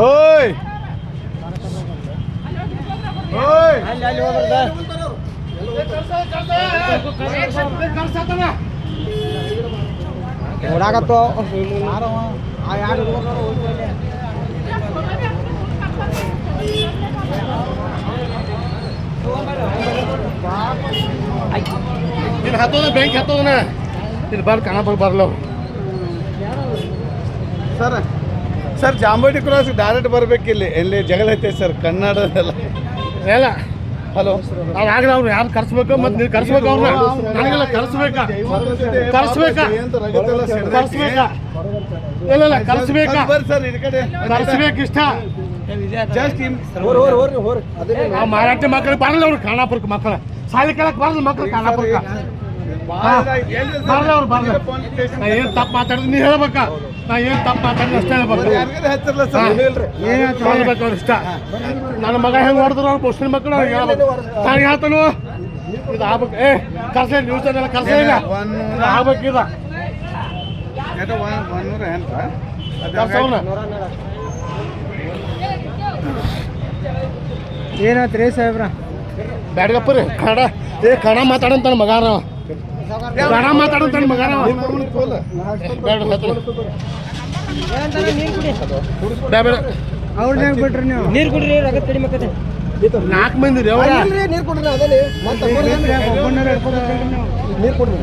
ಓಯ್ ಓಯ್ ಅಲ್ಲಿ ಅಲ್ಲಿ ಹೋಗ್ರದ ಓಡಾಕತ್ತು ಯಾರವ ಆ ಯಾರು ಇಲ್ಲಿ ಹತ್ತೋದ ಬ್ಯಾಂಕ್ ಹತ್ತೋದನ ಇಲ್ಲಿ ಬಾರ್ ಕಣ ಬರಲ್ಲ sir sir Jamboti cross direct ಬರ್ಬೇಕಿಲ್ಲಿ ಎಲ್ಲಿ ಜಗಳ ಐತೆ ಸರ್ ಕನ್ನಡದಲ್ಲ. ಎಲ್ಲ ಹಲೋ. ಅದಾಗಲಿ ಅವ್ರು ಯಾರು ಕರ್ಸ್ಬೇಕು? ಮತ್ತೆ ನೀವು ಕರ್ಸ್ಬೇಕು ಅವ್ರನ್ನ ನನಗೆಲ್ಲ ಕರ್ಸ್ಬೇಕಾ? ಕರ್ಸ್ಬೇಕಾ? ಕರ್ಸ್ಬೇಕಾ? ಇಲ್ಲ ಇಲ್ಲ ಕರ್ಸ್ಬೇಕಾ? ಕರ್ಸ್ಬೇಕು ಇಷ್ಟ ಮಾರಾಟ ಮಕ್ಕಳು ಬರಲ್ಲ ಅವ್ರು ಖಾನಾಪುರಕ್ಕೆ ಮಕ್ಕಳ ಸಾಲಿ ಕೇಳಕ್ ಬರಲ್ಲ ಮಕ್ಕಳು ಖಾನಾಪುರಕ್ಕೆ. ಬರಲ್ಲ ಅವ್ರು ಬರಲ್ಲ. ನಾ ಏನು ತಪ್ಪು ಮಾತಾಡಿದ್ರೆ ನೀವು ಹೇಳ್ಬೇಕ. ನಾ ಏನು ತಪ್ಪು ಮಾತಾಡಿದ್ ಅಷ್ಟೇ ಹೇಳ್ಬೇಕು. ಅವ್ರ ಇಷ್ಟ. ನನ್ನ ಮಗ ಹೆಂಗ್ ಹೊಡೆದ್ರು ಅವ್ರು? ಮುಸ್ಲಿಂ ಮಕ್ಕಳು ಅವ್ರಿಗೆ ಹೇಳ್ಬೇಕು. ನಾನು ಹೇಳ್ತಾನು? ಇದು ಆಗ್ಬೇಕು. ಏ ಕರ್ಸೇ ನ್ಯೂಸ್ ಕರ್ಸೇ ಇಲ್ಲ ಒನ್ನೂರ ಕರ್ಸವ್ನ ರೀ ಸಾಹೇಬ್ರ? ಬ್ಯಾಡ್ಗಪ್ಪ ರೀ ಕನ್ನಡ ಏ ಕನ್ನಡ ಮಾತಾಡಂತ ಮಗ ನಾವ ಕನ್ನಡ ಮಾತಾಡಂತ ಮಗ ನಾವ ಬೇಡ ಹತ್ರ. ಬೇಡ ಬೇಡ ಅವ್ರನ್ನ ಬಿಟ್ರಿ ನೀವು. ನೀರು ಕುಡ್ರಿ ರಗತ್ ಕಡಿಮೆ ಆಕತೆ ನಾಲ್ಕು ಮಂದಿ ರೀ ಅವ್ರ. ನೀರು ಕುಡ್ರಿ ಅದಲ್ಲಿ ನೀರು ಕುಡ್ರಿ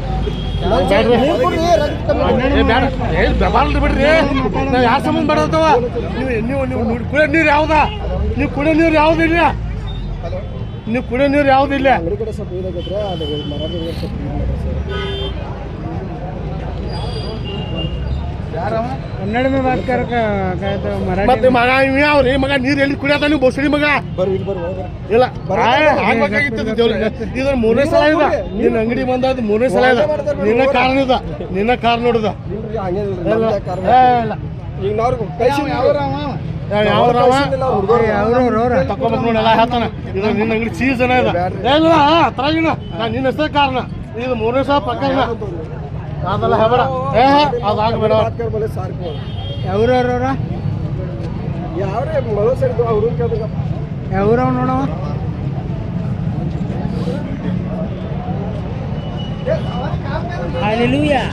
ಬೇಡ್ರಿ. ನೀರು ಕುಡ್ರಿ. ರಗತ್ ಕಮ್ಮಿ. ಏ ಬೇಡ ಬಿಡ್ರಿ. ನಾವು ಯಾರ ಸಂಬಂಧ ನೀವು ನೀವು ನೀವು ನೀವು ಕುಡಿಯೋ ನೀರು ಯಾವ್ದಾ? ನೀವು ಕುಡಿಯೋ ನೀರು ಯಾವುದಿಲ್ಲ ನೀವು ಕುಡಿಯೋ ನೀರು ಯಾವುದಿಲ್ಲ ಇಲ್ಲ? ಮಗ ಇವ ಮಗ ನೀರು ಎಲ್ಲಿ ಕುಡಿಯದ ನೀವು ಬಸಳಿ ಮಗ. ಇಲ್ಲ ಆಗ್ಬೇಕಾಗಿತ್ತು ಇದು ಮೂರನೇ ಸಲ ಇದ. ನಿನ್ನ ಅಂಗಡಿ ಬಂದ ಮೂರನೇ ಸಲ ಇದ. ನಿನ್ನ ಕಾರ್ ಇದ. ನಿನ್ನ ಕಾರ್ ನೋಡಿದ. ಈಗ ಅವ್ರವ್ರ ಹೇಳ್ತಾನ ಇದು ನಿನ್ನ ಅಂಗಡಿ ಚೀಸ್ ಏನ ಇದೆ ಏ, ಇಲ್ಲ ನಾನು ನಿನ್ನ ಹೆಸರೇ ಕಾರಣ ಇದು ಮೂರನೇ ಸಾವಿರ ಪ್ರಕರಣ ಅದೆಲ್ಲ ಹೇಬೇಡ ಏ ಅದಾಗಬೇಡ ಬಲೆ ಸಾರ್ಕು ಯಾವ್ರವ್ರ ಯಾವ್ರೇ ಮಳೋ ಅವ್ರು ಯಾವ್ರವ್ ನೋಡವ Hallelujah.